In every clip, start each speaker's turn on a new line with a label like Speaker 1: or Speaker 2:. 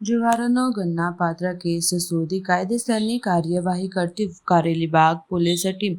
Speaker 1: જુગારનો ગણનાપાત્ર case શોધી કાયદેસરની કાર્યવાહી કરતી કારેલીબાગ પોલીસ ટીમ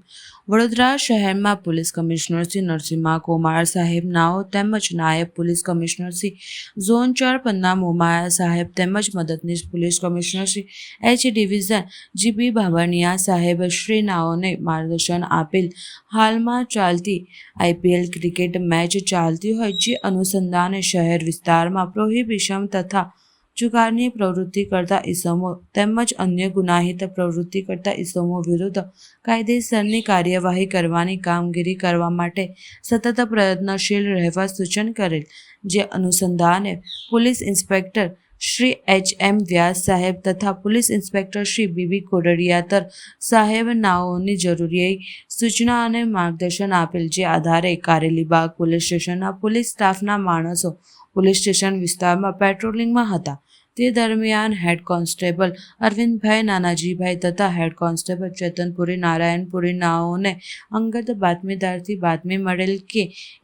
Speaker 1: વડોદરા શહેરમાં પોલીસ કમિશનર શ્રી નરસિંહા કુમાર સાહેબ નાઓ તેમજ નાયબ પોલીસ કમિશનર શ્રી ઝોન ચાર પન્ના મોમાયા સાહેબ તેમજ મદદનીશ police commissioner Shri H division GB Babariya સાહેબ શ્રી નાઓને માર્ગદર્શન આપેલ હાલમાં ચાલતી આઈપીએલ ક્રિકેટ મેચ ચાલતી હોય જે અનુસંધાને શહેર વિસ્તારમાં પ્રોહિબિશન તથા જુગારની પ્રવૃત્તિ કરતા ઇસમો તેમજ અન્ય ગુનાહિત પ્રવૃત્તિ કરતા ઇસમો વિરુદ્ધ કાયદેસરની કાર્યવાહી કરવાની કામગીરી કરવા માટે સતત પ્રયત્નશીલ રહેવા સૂચન કરેલ, જે અનુસંધાને police inspector Shri H M Vyas સાહેબ તથા police inspector Shri BB Kodadiyatar સાહેબ નાઓની જરૂરી સૂચના અને માર્ગદર્શન આપેલ જે આધારે કારેલીબાગ પોલીસ સ્ટેશનના પોલીસ સ્ટાફના માણસો પોલીસ સ્ટેશન વિસ્તારમાં પેટ્રોલિંગમાં હતા. તે દરમિયાન હેડ કોન્સ્ટેબલ અરવિંદભાઈ નાનાજીભાઈ તથા હેડ કોન્સ્ટેબલ ચેતનપુરી નારાયણપુરી નાઓને અંગત બાતમીદારથી બાતમી મળેલ કે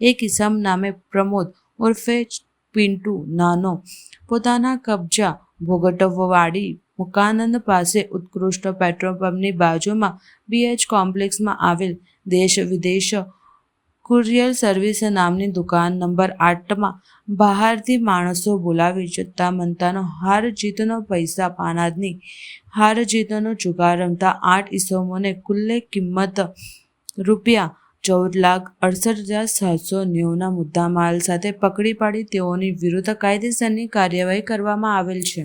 Speaker 1: એક ઇસમ નામે પ્રમોદ ઉર્ફે પિન્ટુ નાનો પોતાના કબજા ભોગટવવાડી મુકાનંદ પાસે ઉત્કૃષ્ટ પેટ્રોલ પંપની બાજુમાં બીએચ કોમ્પ્લેક્સમાં આવેલ દેશ વિદેશ કુરિયર સર્વિસ નામની દુકાન નંબર આઠમાં બહારથી માણસો બોલાવી જતા મનતાનો હાર જીતનો પૈસા પાનાદની હાર જીતનો જુગાર રમતા આઠ ઈસમોને કુલ્લે કિંમત રૂપિયા ચૌદ લાખ અડસઠ હજાર સાતસો નેવુંના મુદ્દામાલ સાથે પકડી પાડી તેઓની વિરુદ્ધ કાયદેસરની કાર્યવાહી કરવામાં આવેલ છે.